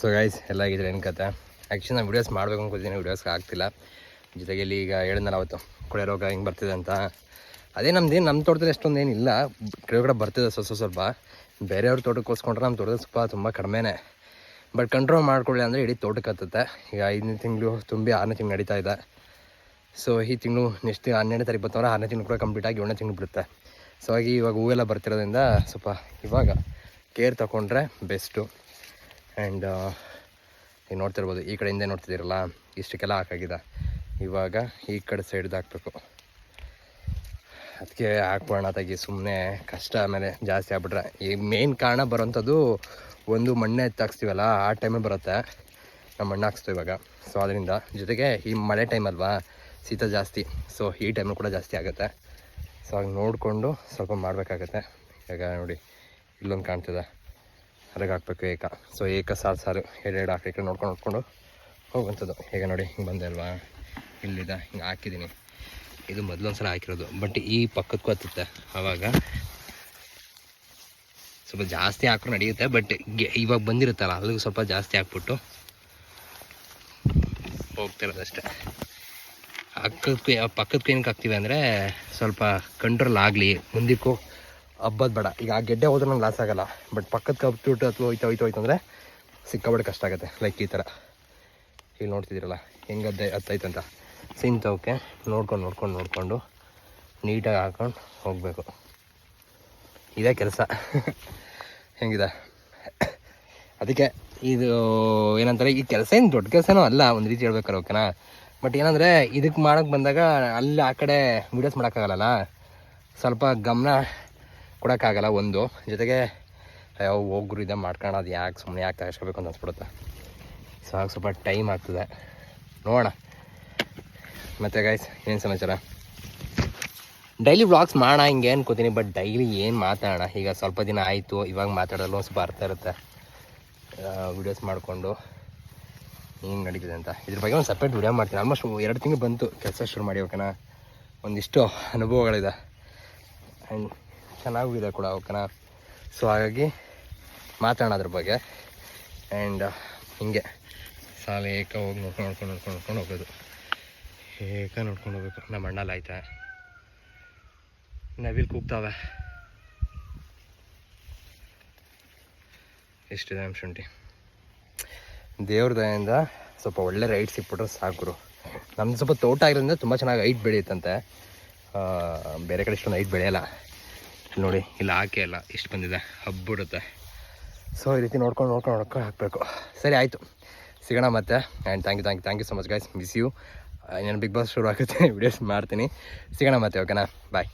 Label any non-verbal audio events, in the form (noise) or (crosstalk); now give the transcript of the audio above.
So guys ಎಲ್ಲ ಆಗಿದ್ರೆ ಏನು ಕತೆ? ಆ್ಯಕ್ಚುಲಿ ನಾನು ವೀಡಿಯೋಸ್ ಮಾಡಬೇಕು ಅನ್ಕೋತೀನಿ ವೀಡಿಯೋಸ್ಗೆ ಆಗ್ತಿಲ್ಲ. ಜೊತೆಗೆ ಇಲ್ಲಿ ಈಗ ಹೇಳಿದ್ನಲ್ಲ ಅವತ್ತು, ಕೊಳೆ ರೋಗ ಹಿಂಗೆ ಬರ್ತಿದೆ ಅಂತ. ಅದೇ ನಮ್ದೇನು ನಮ್ಮ ತೋಟದಲ್ಲಿ ಎಷ್ಟೊಂದು ಏನಿಲ್ಲ ಕೆಳಗಡೆ ಬರ್ತಿದೆ ಸ್ವಲ್ಪ ಸ್ವಲ್ಪ. ಬೇರೆಯವ್ರ ತೋಟಕ್ಕೆ ಹೋಸ್ಕೊಂಡ್ರೆ ನಮ್ಮ ತೋಟದ ಸ್ವಲ್ಪ ತುಂಬ ಕಡಿಮೆನೇ. ಬಟ್ ಕಂಟ್ರೋಲ್ ಮಾಡ್ಕೊಳ್ಳಿ ಅಂದರೆ ಇಡೀ ತೋಟಕ್ಕೆ ಹತ್ತುತ್ತೆ. ಈಗ ಐದನೇ ತಿಂಗಳು ತುಂಬಿ ಆರನೇ ತಿಂಗಳು ನಡೀತಾ ಇದೆ. ಸೊ ಈ ತಿಂಗಳು ನೆಕ್ಸ್ಟ್ ಹನ್ನೆರಡು ತಾರೀಕು ಬರ್ತವ್ರೆ ಆರನೇ ತಿಂಗಳು ಕೂಡ ಕಂಪ್ಲೀಟ್ ಆಗಿ ಏಳನೇ ತಿಂಗಳು ಬಿಡುತ್ತೆ. ಸೊ ಹಾಗೆ ಇವಾಗ ಹೂವೆಲ್ಲ ಬರ್ತಿರೋದ್ರಿಂದ ಸ್ವಲ್ಪ ಇವಾಗ ಕೇರ್ ತಗೊಂಡ್ರೆ ಬೆಸ್ಟು ಆ್ಯಂಡ್ ಈಗ ನೋಡ್ತಿರ್ಬೋದು ಈ ಕಡೆಯಿಂದ ನೋಡ್ತಿದ್ದೀರಲ್ಲ, ಇಷ್ಟಕ್ಕೆಲ್ಲ ಹಾಕಾಗಿದೆ. ಇವಾಗ ಈ ಕಡೆ ಸೈಡ್ದು ಹಾಕಬೇಕು. ಅದಕ್ಕೆ ಹಾಕ್ಬೋಣ ತೆಗಿ ಸುಮ್ಮನೆ ಕಷ್ಟ ಆಮೇಲೆ ಜಾಸ್ತಿ ಆಗ್ಬಿಟ್ರೆ. ಈ ಮೇನ್ ಕಾರಣ ಬರೋಂಥದ್ದು ಒಂದು ಮಣ್ಣೆ ಎತ್ತಾಕ್ಸ್ತೀವಲ್ಲ, ಆ ಟೈಮೇ ಬರುತ್ತೆ. ನಾವು ಮಣ್ಣು ಹಾಕ್ಸ್ತೀವಿ ಇವಾಗ. ಸೊ ಅದರಿಂದ ಜೊತೆಗೆ ಈ ಮಳೆ ಟೈಮ್ ಅಲ್ವಾ, ಶೀತ ಜಾಸ್ತಿ. ಸೊ ಈ ಟೈಮು ಕೂಡ ಜಾಸ್ತಿ ಆಗುತ್ತೆ. ಸೊ ಹಾಗೆ ನೋಡಿಕೊಂಡು ಸ್ವಲ್ಪ ಮಾಡಬೇಕಾಗತ್ತೆ. ಈಗ ನೋಡಿ, ಇಲ್ಲೊಂದು ಕಾಣ್ತದೆ. ಹಾಕ್ಬೇಕು ಏಕ, ಸೊ ಏಕ ಸಾರು ಸಾರು ಎರಡೆರಡು ಹಾಕಿ ಕಡೆ ನೋಡ್ಕೊಂಡು ನೋಡ್ಕೊಂಡು ಹೋಗುವಂಥದ್ದು. ಈಗ ನೋಡಿ, ಹಿಂಗೆ ಬಂದೆ ಅಲ್ವಾ? ಇಲ್ಲಿದ, ಹಿಂಗೆ ಹಾಕಿದ್ದೀನಿ. ಇದು ಮೊದಲೊಂದು ಸಲ ಹಾಕಿರೋದು ಬಟ್ ಈ ಪಕ್ಕಕ್ಕೂ ಹತ್ತುತ್ತೆ ಆವಾಗ ಸ್ವಲ್ಪ ಜಾಸ್ತಿ ಹಾಕ್ರು ನಡೆಯುತ್ತೆ ಬಟ್ ಇವಾಗ ಬಂದಿರುತ್ತಲ್ಲ, ಅಲ್ಲಿಗೂ ಸ್ವಲ್ಪ ಜಾಸ್ತಿ ಹಾಕ್ಬಿಟ್ಟು ಹೋಗ್ತಿರೋದಷ್ಟೇ ಅಕ್ಕಕ್ಕೆ ಪಕ್ಕದ ಏನಕ್ಕೆ ಹಾಕ್ತೀವಿ ಅಂದರೆ ಸ್ವಲ್ಪ ಕಂಟ್ರೋಲ್ ಆಗಲಿ, ಮುಂದಕ್ಕೂ ಹಬ್ಬದ ಬೇಡ. ಈಗ ಆ ಗೆಡ್ಡೆ ಹೋದ್ರೆ ನಂಗೆ ಲಾಸ್ ಆಗಲ್ಲ. ಬಟ್ ಪಕ್ಕದ ಕಬ್ಬಿಟ್ಟು ಅಥವಾ ಹೋಯ್ತು ಹೋಯ್ತು ಹೋಯ್ತು ಅಂದರೆ ಸಿಕ್ಕಾಬಟ್ಟೆ ಕಷ್ಟ ಆಗುತ್ತೆ ಲೈಕ್ ಈ ಥರ ಇಲ್ಲಿ ನೋಡ್ತಿದ್ದೀರಲ್ಲ ಹೆಂಗದ್ದೆ ಹತ್ತೈತೆ ಅಂತ. ಸಿಂತವಕ್ಕೆ ನೋಡ್ಕೊಂಡು ನೋಡ್ಕೊಂಡು, ನೋಡಿಕೊಂಡು ನೀಟಾಗಿ ಹಾಕ್ಕೊಂಡು ಹೋಗಬೇಕು. ಇದೇ ಕೆಲಸ. (laughs) ಹೆಂಗಿದೆ? ಅದಕ್ಕೆ ಇದು ಏನಂತಾರೆ, ಈ ಕೆಲಸ ಏನು ದೊಡ್ಡ ಕೆಲಸನೂ ಅಲ್ಲ, ಒಂದು ರೀತಿ ಹೇಳ್ಬೇಕಾರೆ ಓಕೆನಾ ಬಟ್ ಏನಂದರೆ ಇದಕ್ಕೆ ಮಾಡೋಕ್ಕೆ ಬಂದಾಗ ಅಲ್ಲಿ ಆ ಕಡೆ ವೀಡಿಯೋಸ್ ಮಾಡೋಕ್ಕಾಗಲ್ಲ ಸ್ವಲ್ಪ ಗಮನ ಕೊಡೋಕ್ಕಾಗಲ್ಲ, ಒಂದು. ಜೊತೆಗೆ ಯಾವ ಹೋಗ್ರು ಇದೆ ಮಾಡ್ಕೊಂಡು ಅದು ಯಾಕೆ ಸುಮ್ಮನೆ ಯಾಕೆ ತಗೋಬೇಕು ಅಂತ ಅನ್ಸ್ಬಿಡುತ್ತೆ. ಸೊ ಹಾಗೆ ಸ್ವಲ್ಪ ಟೈಮ್ ಆಗ್ತದೆ. ನೋಡೋಣ. ಮತ್ತು ಗಾಯ್ಸ್ ಏನು ಸಮಾಚಾರ? ಡೈಲಿ ವ್ಲಾಗ್ಸ್ ಮಾಡೋಣ ಹಿಂಗೆ ಅನ್ಕೋತೀನಿ ಬಟ್ ಡೈಲಿ ಏನು ಮಾತಾಡೋಣ? ಈಗ ಸ್ವಲ್ಪ ದಿನ ಆಯಿತು, ಇವಾಗ ಮಾತಾಡೋದು ಒಂದು ಸ್ವಲ್ಪ ಅರ್ಥ ಇರುತ್ತೆ. ವಿಡಿಯೋಸ್ ಮಾಡಿಕೊಂಡು ಹಿಂಗೆ ನಡೀತಿದೆ ಅಂತ. ಇದ್ರ ಬಗ್ಗೆ ಒಂದು ಸಪ್ರೇಟ್ ವಿಡಿಯೋ ಮಾಡ್ತೀನಿ. ಆಲ್ಮೋಸ್ಟ್ ಎರಡು ತಿಂಗಳು ಬಂತು, ಕೆಲಸ ಶುರು ಮಾಡಿ ಓಕೆನಾ ಒಂದಿಷ್ಟು ಅನುಭವಗಳಿದೆ. ಆ್ಯಂಡ್ ಚೆನ್ನಾಗೂ ಇದೆ ಕೂಡ ಓಕೆನಾ ಸೊ ಹಾಗಾಗಿ ಮಾತಾಡೋಣ ಅದ್ರ ಬಗ್ಗೆ. ಆ್ಯಂಡ್ ಹಿಂಗೆ. ಸಾಲ ಏಕ ಹೋಗಿ ನೋಡ್ಕೊಂಡು ನೋಡ್ಕೊಂಡು ನೋಡ್ಕೊಂಡು ನೋಡ್ಕೊಂಡು ಹೋಗೋದು. ಏಕ ನೋಡ್ಕೊಂಡು ಹೋಗ್ಬೇಕು. ನಮ್ಮ ಅಣ್ಣಲ್ಲಿ ಆಯ್ತಾ? ನವಿಲ್ ಕೂಗ್ತಾವೆ. ಎಷ್ಟಿದೆ ನಮ್ಮ ಶುಂಠಿ? ದೇವ್ರ ದಯಿಂದ ಸ್ವಲ್ಪ ಒಳ್ಳೆ ರೈಟ್ ಸಿಕ್ಬಿಟ್ರೆ ಸಾಕು ನಮ್ದು ಸ್ವಲ್ಪ ತೋಟ ಆಗಿರೋದ್ರಿಂದ ತುಂಬ ಚೆನ್ನಾಗಿ ಹೈಟ್ ಬೆಳೆಯುತ್ತಂತೆ. ಬೇರೆ ಕಡೆ ಇಷ್ಟೊಂದು ಐಟ್ ಬೆಳೆಯಲ್ಲ. ನೋಡಿ, ಇಲ್ಲಿ ಹಾಕಿ ಇಲ್ಲ ಇಷ್ಟು ಬಂದಿದೆ, ಹಬ್ಬಿಡುತ್ತೆ. ಸೊ ಈ ರೀತಿ ನೋಡ್ಕೊಂಡು ನೋಡ್ಕೊಂಡು ನೋಡ್ಕೊಂಡು ಹಾಕಬೇಕು. ಸರಿ, ಆಯಿತು. ಸಿಗೋಣ ಮತ್ತೆ. And thank you thank you thank you so much guys miss you ನಾನು ಬಿಗ್ ಬಾಸ್ ಶುರು ಆಗುತ್ತೆ (laughs) ವಿಡಿಯೋಸ್ ಮಾಡ್ತೀನಿ. ಸಿಗೋಣ ಮತ್ತೆ ಓಕೆನಾ ಬಾಯ್